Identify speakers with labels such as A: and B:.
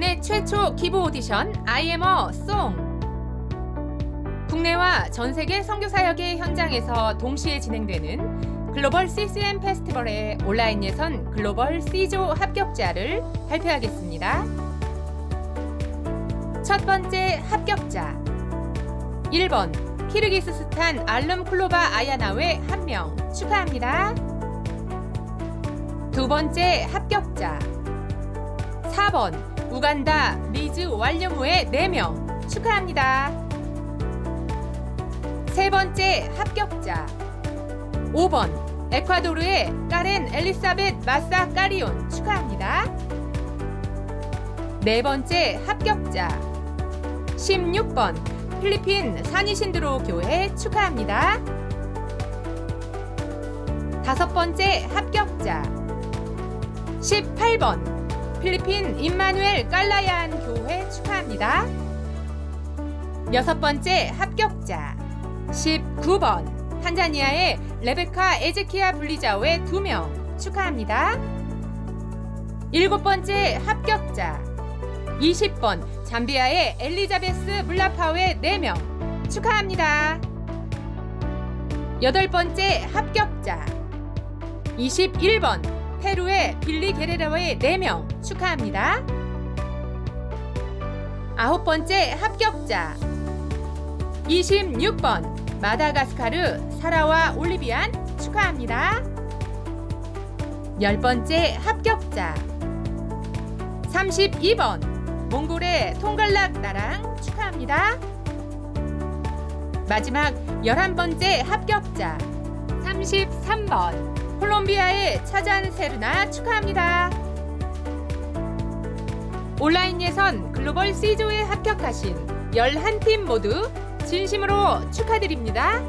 A: 국내 최초 기부 오디션 아이에머 송 국내와 전 세계 선교 사역의 현장에서 동시에 진행되는 글로벌 CCM 페스티벌의 온라인 예선 글로벌 C조 합격자를 발표하겠습니다. 첫 번째 합격자 1번 키르기스스탄 알름 클로바 아야나웨 한명 축하합니다. 두 번째 합격자 4번 우간다 리즈 완료무의 4명 축하합니다. 세 번째 합격자 5번 에콰도르의 까렌 엘리사벳 마사 까리온 축하합니다. 네 번째 합격자 16번 필리핀 사니신드로 교회 축하합니다. 다섯 번째 합격자 18번 필리핀 임마누엘 깔라얀 교회 축하합니다. 여섯 번째 합격자 19번 탄자니아의 레베카 에제키아 블리자오의 2명 축하합니다. 일곱 번째 합격자 20번 잠비아의 엘리자베스 물라파오의 4명 축하합니다. 여덟 번째 합격자 21번 페루의 빌리 게레라의 4명 축하합니다. 아홉 번째 합격자 26번 마다가스카르 사라와 올리비안 축하합니다. 열 번째 합격자 32번 몽골의 통갈락 나랑 축하합니다. 마지막 11번째 합격자 33번 콜롬비아의 차잔 세르나 축하합니다. 온라인 예선 글로벌 C조에 합격하신 11팀 모두 진심으로 축하드립니다.